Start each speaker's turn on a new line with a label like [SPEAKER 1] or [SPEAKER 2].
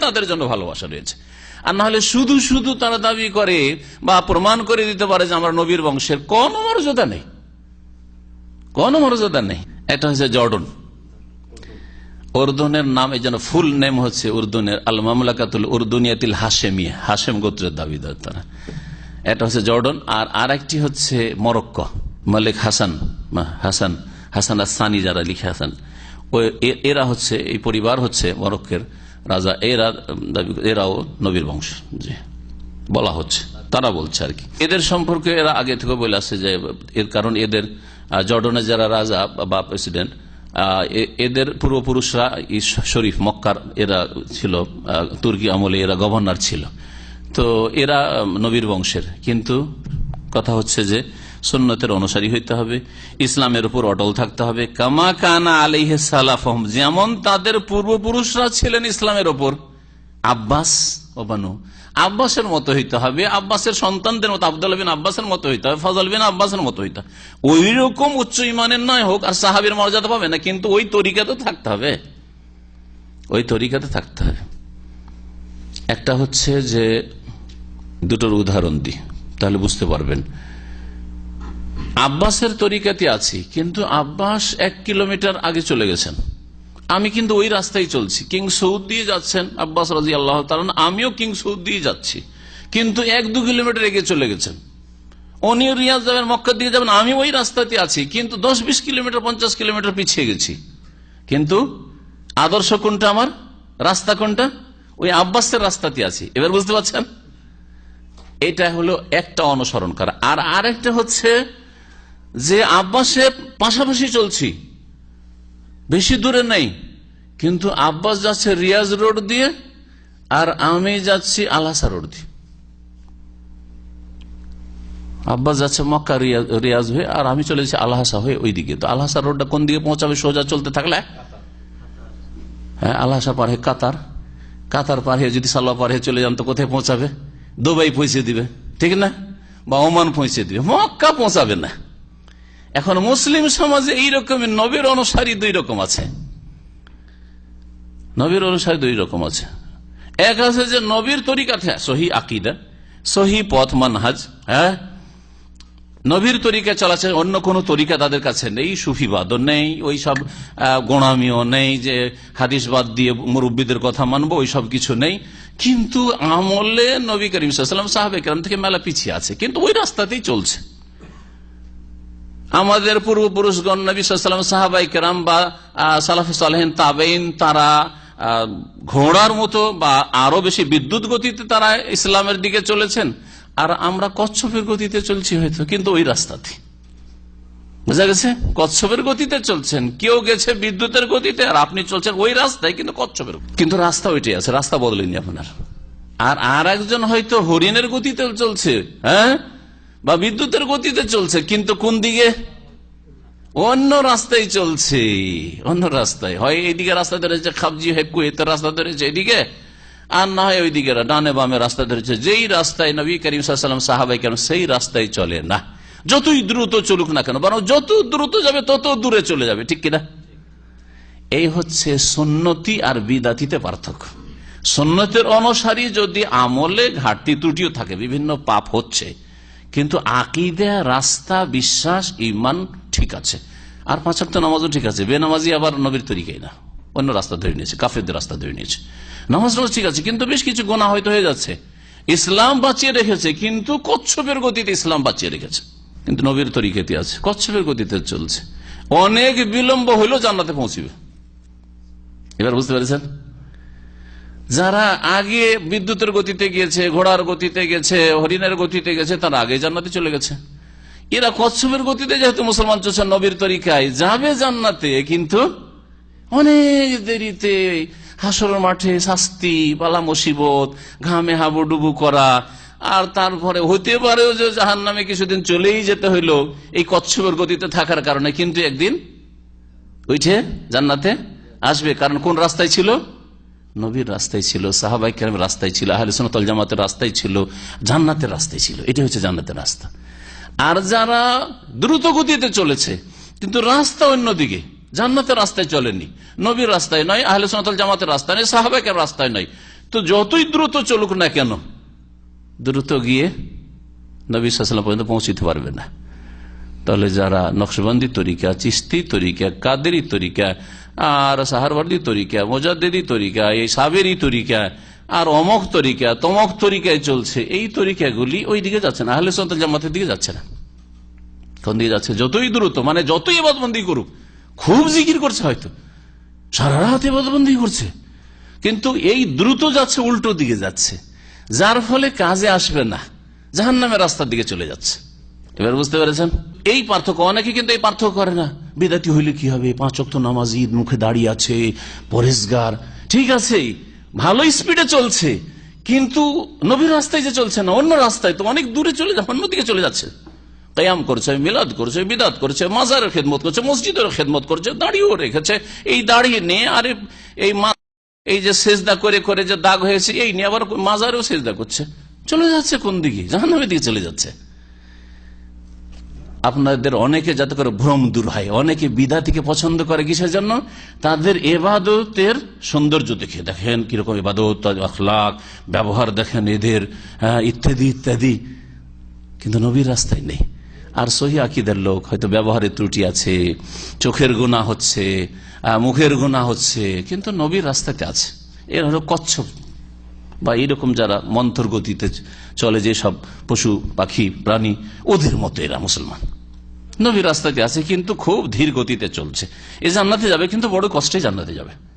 [SPEAKER 1] তাদের জন্য ভালোবাসা রয়েছে। আর না হলে শুধু শুধু তারা দাবি করে বা প্রমাণ করে দিতে পারে যে আমরা নবীর বংশের কোন মর্যাদা নেই। কোন মর্যাদা নেই। এটা হচ্ছে জর্ডন। উর্দুনের নাম এই জন্য ফুল নেম হচ্ছে উর্দুনের আল মামলাকাতুল উর্দুনিয়াতিল হাসেমিয়া হাসেম গোত্রের দাবিদার তারা। এটা হচ্ছে জর্ডন। আর আর একটি হচ্ছে মরক্কো, মালিক হাসান হাসান হাসান আসানি যারা লিখে হাসান এরা হচ্ছে, এই পরিবার হচ্ছে মরক্কের রাজা এরা দাবি এরাও নবীর বংশ। জি। বলা হচ্ছে। তারা বলছে আর কি। এদের সম্পর্কে এরা আগে থেকে বলে আসছে যে, এর কারণ এদের জর্ডনের যারা রাজা বা প্রেসিডেন্ট এদের পূর্বপুরুষরা শরীফ, মক্কার এরা ছিল তুর্কি আমলে এরা গভর্নর ছিল। তো এরা নবীর বংশের। কিন্তু কথা হচ্ছে যে সুন্নতের অনুসারী হইতে হবে, ইসলামের উপর অটল থাকতে হবে। কামা কানা আলিহে সালাফহম, যেমন তাদের পূর্বপুরুষরা ছিলেন ইসলামের ওপর আব্বাস ও বানু। আব্বাসের মতো হইতে হবে, আব্বাসের সন্তানদের মতো আব্দুল বিন আব্বাসের মতো হইতে হবে, ফজল বিন আব্বাসের মতো হইতে ওই রকম উচ্চ ইমানের নয় হোক, আর সাহাবির মর্যাদা পাবে না, কিন্তু ওই তরিকাতে থাকতে হবে। ওই তরিকাতে থাকতে হবে। একটা হচ্ছে যে, দুটোর উদাহরণ দিই, তাহলে বুঝতে পারবেন। আব্বাসের তরিকাতে আছি, কিন্তু আব্বাস এক কিলোমিটার আগে চলে গেছেন। আমি কিন্তু ওই রাস্তায় চলছি। কিং সৌদ দিয়ে যাচ্ছেন আব্বাস রাজি আল্লাহ আমিও কিং সৌদ দিয়ে যাচ্ছি। কিন্তু এক দু কিলোমিটার এগিয়ে চলে গেছেন। উনিও রিয়াজ যাবেন, মক্কা দিয়ে যাবেন আমি ওই রাস্তাতে আছি। কিন্তু দশ বিশ কিলোমিটার, পঞ্চাশ কিলোমিটার পিছিয়ে গেছি। কিন্তু আদর্শ কোনটা আমার? রাস্তা কোনটা? ওই আব্বাসের রাস্তাতে আছি। এবার বুঝতে পারছেন? এটা হলো একটা অনুসরণ করা আর আরেকটা হচ্ছে যে আব্বাসে পাশাপাশি চলছি। বেশি দূরে নেই। কিন্তু আব্বাস যাচ্ছে রিয়াজ রোড দিয়ে আর আমি যাচ্ছি আলহাসা রোড দিয়ে। আব্বাস যাচ্ছে মক্কা রিয়াজ হয়ে আর আমি চলে যাচ্ছি আলহাসা হয়ে ওই দিকে। তো আলহাসা রোডটা কোন দিকে পৌঁছাবে, সোজা চলতে থাকলে? হ্যাঁ আলহাসা পার হয়ে কাতার। কাতার পার হয়ে যদি সাল্লা পার হয়ে চলে যান তো কোথায় পৌঁছাবে? দুবাই পৌঁছে দিবে। ঠিক না? বা ওমান পৌঁছে দিবে। মক্কা পৌঁছাবে না। এখন মুসলিম সমাজে এইরকমের নবীর অনুসারী দুই রকম আছে। নবীর অনুসারী দুই রকম আছে। এক আছে যে নবীর তরিকাতে সহি আকিদা, সহি পথ মানহাজ হ্যাঁ? নবীর তরিকা চলাছে, অন্য কোন তরিকা তাদের কাছে নেই, সুফিবাদও নেই ওই সব গোড়ামিও নেই যে হাদিসবাদ দিয়ে মুরব্বীদের কথা মানবো ওই সব কিছু নেই। কিন্তু আমলে নবী করিম সাল্লাম সাহাবেক থেকে মেলা পিছিয়ে আছে, কিন্তু ওই রাস্তাতেই চলছে। আমাদের পূর্বপুরুষগণ, নবী সাল্লাম সাহাবাই কেরাম বা সালাফ সালহেন তাবেইন তারা ঘোড়ার মতো বা আরও বেশি বিদ্যুৎ গতিতে তারা ইসলামের দিকে চলেছেন। আর আমরা কচ্ছপের গতিতে চলছি হয়তো, কিন্তু ওই রাস্তাতে। বোঝা গেছে? কচ্ছপের গতিতে চলছেন। কেউ গেছে বিদ্যুতের গতিতে, আর আপনি চলছেন ওই রাস্তায়, কিন্তু কচ্ছপের কিন্তু রাস্তা ওইটাই আছে, রাস্তা বদলেনি আপনার। আর আর একজন হয়তো হরিণের গতিতে চলছে হ্যাঁ? বা বিদ্যুতের গতিতে চলছে, কিন্তু কোন দিকে? অন্য রাস্তায় চলছে, অন্য রাস্তায়। হয় এইদিকে রাস্তা ধরেছে খাবজি হয়ে কুয়েতের রাস্তা ধরেছে এদিকে, আর না হয় ওইদিকে ডানে বামে রাস্তা ধরেছে। যেই রাস্তায় নবী করিম সাল্লাম সাহাবাই কেন সেই রাস্তায় চলে না। যতই দ্রুত চলুক না কেন, বরং যত দ্রুত যাবে তত দূরে চলে যাবে, ঠিক কিনা? এই হচ্ছে সন্নতি আর বিদাতিতে পার্থক্য। সন্ন্যতের অনুসারী যদি আমলে ঘাটতি ত্রুটিও থাকে, বিভিন্ন পাপ হচ্ছে কিন্তু আকিদা, রাস্তা, বিশ্বাস ইমান ঠিক আছে। আর পাঁচ সপ্তাহ নামাজও ঠিক আছে। বেনামাজি আবার নবীর তরিকাই না। অন্য রাস্তা ধরে নিয়েছে, কাফেরদের রাস্তা ধরে নিয়েছে। নামাজ নামাজ ঠিক আছে, কিন্তু বেশ কিছু গোনা হয়তো হয়ে যাচ্ছে। ইসলাম বাঁচিয়ে রেখেছে, কিন্তু কচ্ছপের গতিতে ইসলাম বাঁচিয়ে রেখেছে। কিন্তু নবীর তরিকাতে আছে, কচ্ছপের গতিতে চলছে। অনেক বিলম্ব হইলেও জান্নাতে পৌঁছিবে। এবার বুঝতে পেরেছেন? যারা আগে বিদ্যুতের গতিতে গিয়েছে, ঘোড়ার গতিতে গেছে, হরিণের গতিতে গেছে, তারা আগে জান্নাতে চলে গেছে। এরা কচ্ছপের গতিতে যেহেতু মুসলমান চলছে, নবীর তরিকায় যাবে জান্নাতে, কিন্তু অনেক দেরিতে হাসর মাঠে শাস্তি, পালা মুসিবত, ঘামে হাবুডুবু করা, আর তারপরে হতে পারেও যে জাহান নামে কিছুদিন চলেই যেতে হইল, এই কচ্ছপের গতিতে থাকার কারণে, কিন্তু একদিন উঠে জান্নাতে আসবে। কারণ কোন রাস্তায় ছিল? নবীর রাস্তায় ছিল সাহাবাই কেরাম রাস্তায় ছিল, আহলে সোনাতল জামাতের রাস্তায় ছিল, জান্নাতের রাস্তায় ছিল। এটি হচ্ছে জান্নাতের রাস্তা। আর যারা দ্রুত গতিতে চলেছে, কিন্তু রাস্তা অন্যদিকে, জান্নাতের রাস্তায় চলেনি। নবীর রাস্তায় নয়, আহলে সোনাতল জামাতের রাস্তায় নয় সাহাবাইকের রাস্তায় নয়। তো যতই দ্রুত চলুক না কেন, দ্রুত গিয়ে নবী সাল্লাম পর্যন্ত পৌঁছিতে পারবে না। তাহলে যারা নকশবন্দি তরিকা চিস্তি তরিকা, কাদেরি তরিকা আর সাহারবর্দি তরিকা, মোজাদ্দেদি তরিকা, এই সাবেরি তরিকা, আর অমক তরিকা, তমক তরিকায় চলছে। এই তরিকাগুলি ওই দিকে যাচ্ছে না, আহলে সন্তাল জামাতের দিকে যাচ্ছে না। কোন দিকে যাচ্ছে? যতই দ্রুত মানে যতই এবাদবন্দি করুক, খুব জিকির করছে হয়তো। সারা রাত এবাদবন্দি করছে। কিন্তু এই দ্রুত যাচ্ছে, উল্টো দিকে যাচ্ছে। যার ফলে কাজে আসবে না জাহান নামের রাস্তার দিকে চলে যাচ্ছে। এবার বুঝতে পেরেছেন? এই পার্থক্য, অনেকে কিন্তু এই পার্থক্য করে না। বিদাতি হইলে কি হবে? পাঁচ অক্ত নামাজ ঈদ মুখে দাঁড়িয়ে আছে পরেশগার ঠিক আছে, ভালো স্পিডে চলছে, কিন্তু নবীর রাস্তায় যে চলছে না, অন্য রাস্তায় তো অনেক দূরে চলে যাচ্ছে অন্যদিকে চলে যাচ্ছে। কয়াম করছে মিলাদ করছে বিদাত করছে, মাজারের খেদমত করছে, মসজিদের খেদমত করছে দাঁড়িয়েও রেখেছে। এই দাঁড়িয়ে নিয়ে আরে এই এই যে সেজদা করে করে যে দাগ হয়েছে, এই নিয়ে আবার মাজারেও সেজদা করছে। চলে যাচ্ছে কোন দিকে? জাহান্নামের দিকে চলে যাচ্ছে। আপনাদের অনেকে যাতে করে ভ্রম দূর হয় অনেকে বিদাতিকে পছন্দ করে কিসের জন্য? তাদের এবাদতের সৌন্দর্য দেখে দেখেন কীরকম এবাদত আখলাক ব্যবহার দেখেন এদের হ্যাঁ, ইত্যাদি ইত্যাদি। কিন্তু নবীর রাস্তায় নেই। আর সহি আকিদের লোক হয়তো ব্যবহারে ত্রুটি আছে চোখের গুণা হচ্ছে মুখের গুণা হচ্ছে কিন্তু নবীর রাস্তাতে আছে। এর হলো কচ্ছপ বা এরকম যারা মন্থর গতিতে চলে যে সব পশু, পাখি, প্রাণী, ওদের মতো এরা মুসলমান। নবী রাস্তাতে আছে, কিন্তু খুব ধীর গতিতে চলছে। এ জান্নাতে যাবে, কিন্তু বড় কষ্টে জান্নাতে যাবে।